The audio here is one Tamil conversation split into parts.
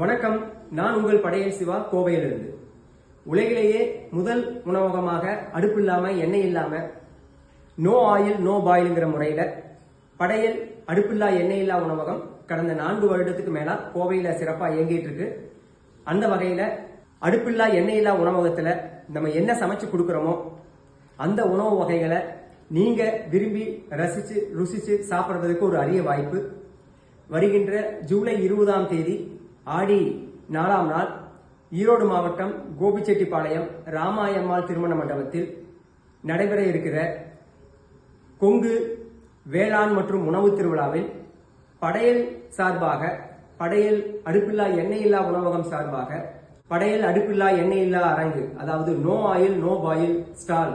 வணக்கம். நான் உங்கள் படையல் சிவா கோவையிலிருந்து. உலகிலேயே முதல் உணவகமாக அடுப்பு இல்லாமல் எண்ணெய் இல்லாமல் நோ ஆயில் நோ பாயில்ங்கிற முறையில் படையல் அடுப்பில்லா எண்ணெய் இல்லா உணவகம் கடந்த நான்கு வருடத்துக்கு மேலா கோவையில் சிறப்பாக இயங்கிட்டு இருக்கு. அந்த வகையில் அடுப்பில்லா எண்ணெய் இல்லா உணவகத்தில் நம்ம என்ன சமைச்சு கொடுக்குறோமோ அந்த உணவு வகைகளை நீங்கள் விரும்பி ரசித்து ருசித்து சாப்பிட்றதுக்கு ஒரு அரிய வாய்ப்பு. வருகின்ற ஜூலை இருபதாம் தேதி ஆடி நாலாம் நாள் ஈரோடு மாவட்டம் கோபிச்செட்டிப்பாளையம் ராமாயம்மாள் திருமண மண்டபத்தில் நடைபெற இருக்கிற கொங்கு வேளாண் மற்றும் உணவு திருவிழாவில் படையல் சார்பாக படையல் அடுப்பில்லா எண்ணெய் இல்லா உணவகம் சார்பாக படையல் அடுப்பில்லா எண்ணெய் இல்லா அரங்கு அதாவது no oil no boil stall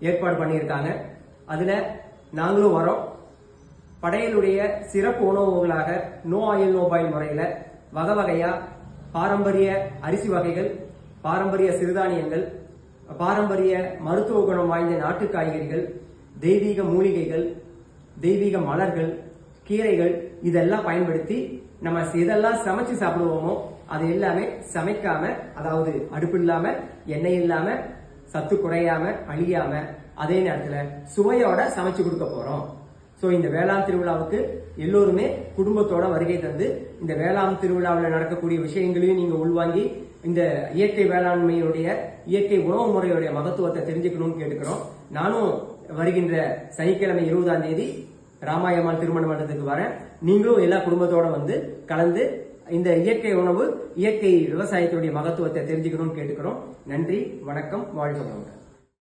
ஏற்பாடு பண்ணியிருக்காங்க. அதில் நாங்களும் வரோம். படையலுடைய சிறப்பு உணவுகளாக நோ ஆயில் நோ பாயில் முறையில் வகை வகையா பாரம்பரிய அரிசி வகைகள் பாரம்பரிய சிறுதானியங்கள் பாரம்பரிய மருத்துவ குணம் வாய்ந்த நாட்டு காய்கறிகள் தெய்வீக மூலிகைகள் தெய்வீக மலர்கள் கீரைகள் இதெல்லாம் பயன்படுத்தி நம்ம எதெல்லாம் சமைச்சு சாப்பிடுவோமோ அது எல்லாமே சமைக்காம அதாவது அடுப்பு இல்லாம எண்ணெய் இல்லாம சத்து குறையாம அழியாம அதே நேரத்துல சுவையோட சமைச்சு கொடுக்க போறோம். ஸோ இந்த வேளாண் திருவிழாவுக்கு எல்லோருமே குடும்பத்தோட வருகை தந்து இந்த வேளாண் திருவிழாவில் நடக்கக்கூடிய விஷயங்களையும் நீங்க உள்வாங்கி இந்த இயற்கை வேளாண்மையுடைய இயற்கை உணவு முறையுடைய மகத்துவத்தை தெரிஞ்சுக்கணும்னு கேட்டுக்கிறோம். நானும் வருகின்ற சனிக்கிழமை இருபதாம் தேதி ராமாயம்மாள் திருமண மண்டலத்துக்கு வரேன். நீங்களும் எல்லா குடும்பத்தோட வந்து கலந்து இந்த இயற்கை உணவு இயற்கை விவசாயத்துடைய மகத்துவத்தை தெரிஞ்சுக்கணும்னு கேட்டுக்கிறோம். நன்றி வணக்கம் வாழ்க வளமுடன்.